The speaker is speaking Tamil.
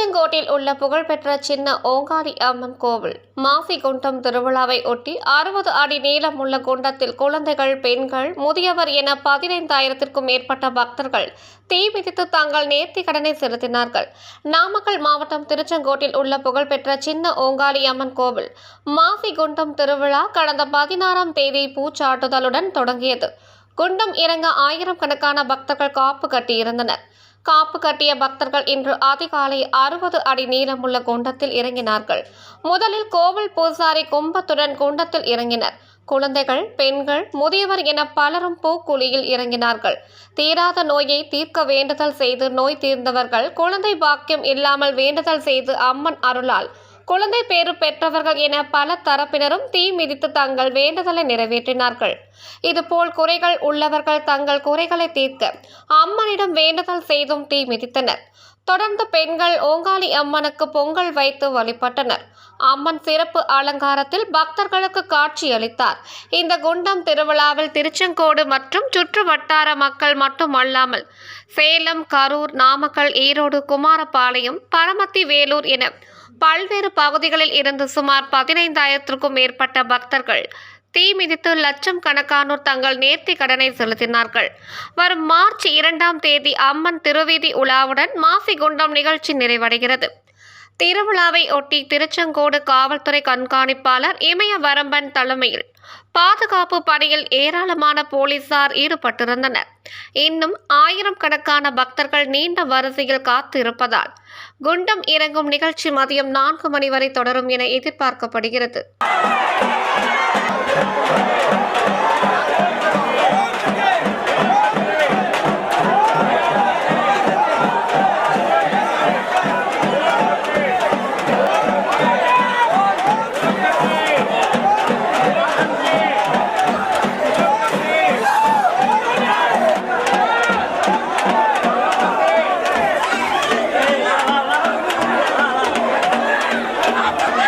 திருச்செங்கோட்டில் உள்ள புகழ்பெற்ற சின்ன ஓங்காரி அம்மன் கோவில் மாசி குண்டம் திருவிழாவை ஒட்டி அறுபது அடி நீளமுள்ள குண்டத்தில் குழந்தைகள் பெண்கள் முதியவர் என பதினைந்தாயிரத்திற்கும் மேற்பட்ட பக்தர்கள் தீ மிதித்து தங்கள் நேர்த்தி கடனை செலுத்தினார்கள். நாமக்கல் மாவட்டம் திருச்செங்கோட்டில் உள்ள புகழ்பெற்ற சின்ன ஓங்காரி அம்மன் கோவில் மாசி குண்டம் திருவிழா கடந்த பதினாறாம் தேதி பூச்சாட்டுதலுடன் தொடங்கியது. குண்டம் இறங்க ஆயிரம் கணக்கான பக்தர்கள் காப்பு கட்டியிருந்தனர். காப்பு கட்டிய பக்தர்கள் இன்று அதிகாலை அறுபது அடி நீளமுள்ள குண்டத்தில் இறங்கினார்கள். முதலில் கோவில் பூசாரி கும்பத்துடன் குண்டத்தில் இறங்கினர். குழந்தைகள் பெண்கள் முதியவர் என பலரும் பூக்குழியில் இறங்கினார்கள். தீராத நோயை தீர்க்க வேண்டுதல் செய்து நோய் தீர்ந்தவர்கள் குழந்தை பாக்கியம் இல்லாமல் வேண்டுதல் செய்து அம்மன் அருளால் குழந்தை பேறு பெற்றவர்கள் என பல தரப்பினரும் தீ மிதித்து தங்கள் வேண்டுதலை நிறைவேற்றினார்கள். இதுபோல் குறைகள் உள்ளவர்கள் தங்கள் குறைகளை தீர்க்க அம்மனிடம் வேண்டுதல் செய்தும் தீ மிதித்தனர். தொடர்ந்து பெண்கள் ஓங்காளி அம்மனுக்கு பொங்கல் வைத்து வழிபட்டனர். அம்மன் சிறப்பு அலங்காரத்தில் பக்தர்களுக்கு காட்சி அளித்தார். இந்த குண்டம் திருவிழாவில் திருச்செங்கோடு மற்றும் சுற்று வட்டார மக்கள் மட்டுமல்லாமல் சேலம் கரூர் நாமக்கல் ஈரோடு குமாரபாளையம் பரமத்தி வேலூர் என பல்வேறு பகுதிகளில் இருந்து சுமார் பதினைந்தாயிரத்திற்கும் மேற்பட்ட பக்தர்கள் தீ மிதித்து லட்சம் கணக்கானோர் தங்கள் நேர்த்தி கடனை செலுத்தினார்கள். வரும் மார்ச் இரண்டாம் தேதி அம்மன் திருவீதி உலாவுடன் மாசி குண்டம் நிகழ்ச்சி நிறைவடைகிறது. திருவிழாவை ஒட்டி திருச்செங்கோடு காவல்துறை கண்காணிப்பாளர் இமய வரம்பன் தலைமையில் பாதுகாப்பு பணியில் ஏராளமான போலீசார் ஈடுபட்டிருந்தனர். இன்னும் ஆயிரம் கணக்கான பக்தர்கள் நீண்ட வரிசையில் காத்து இருப்பதால் குண்டம் இறங்கும் நிகழ்ச்சி மதியம் நான்கு மணி வரை தொடரும் என எதிர்பார்க்கப்படுகிறது.